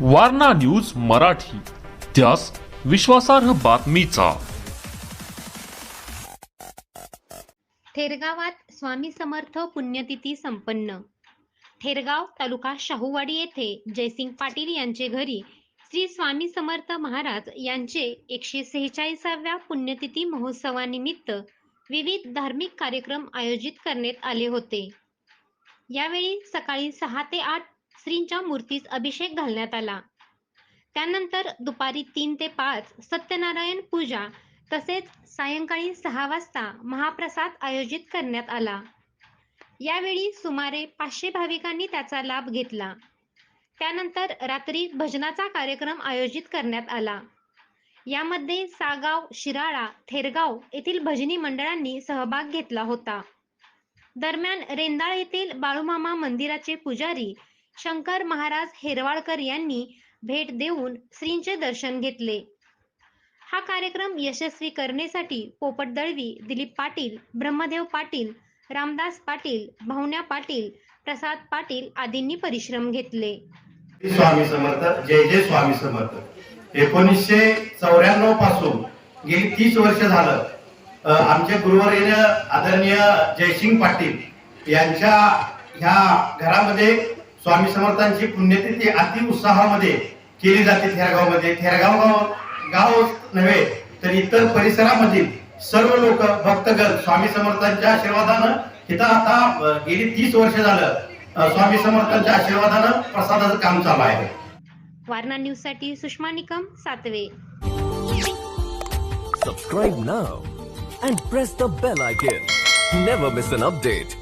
Warna news Marathi. त्यास विश्वासार्ह बातमीचा. थेरगावात स्वामी समर्थ पुण्यतिथी संपन्न. थेरगाव तालुका शाहूवाडी येथे जयसिंग पाटील यांचे घरी श्री स्वामी समर्थ महाराज यांचे एकशे सेहेचाळीसाव्या पुण्यतिथी महोत्सवानिमित्त विविध धार्मिक कार्यक्रम आयोजित करण्यात आले होते. यावेळी सकाळी सहा ते आठ श्रींच्या मूर्तीस अभिषेक घालण्यात आला. त्यानंतर दुपारी तीन ते पाच सत्यनारायण पूजा तसेच सायंकाळी सहा वाजता महाप्रसाद आयोजित करण्यात आला. यावेळी सुमारे पाचशे भाविकांनी त्याचा लाभ घेतला. त्यानंतर रात्री भजनाचा कार्यक्रम आयोजित करण्यात आला. यामध्ये सागाव शिराळा थेरगाव येथील भजनी मंडळांनी सहभाग घेतला होता. दरम्यान रेंदाळ येथील बाळूमामा मंदिराचे पुजारी शंकर महाराज हेरवाळकर यांनी भेट देऊन श्रींचे दर्शन घेतले. हा कार्यक्रम यशस्वी करण्यासाठी पोपट दळवी दिलीप पाटील ब्रह्मदेव पाटील रामदास पाटील भावन्या पाटील प्रसाद पाटील आदींनी परिश्रम घेतले. स्वामी समर्थ जय जय स्वामी समर्थ. एकोणीसशे चौऱ्याण्णवपासून गेली तीस वर्ष झालं आमचे गुरुवर्य आदरणीय जयसिंग पाटील यांच्या ह्या घरामध्ये स्वामी समर्थांची पुण्यतिथी अति उत्साहामध्ये केली जाते थेरगावमध्ये थेरगाव गाव गाव नव्हे तर इतर परिसरामधील सर्व लोक भक्तगण स्वामी समर्थांच्या आशीर्वादानं तिथं आता गेली तीस वर्ष झालं स्वामी समर्थांच्या आशीर्वादानं प्रसादाचं काम चालू आहे वारणा न्यूजसाठी सुषमा निकम सातवे Subscribe now and press the bell icon. Never miss an update.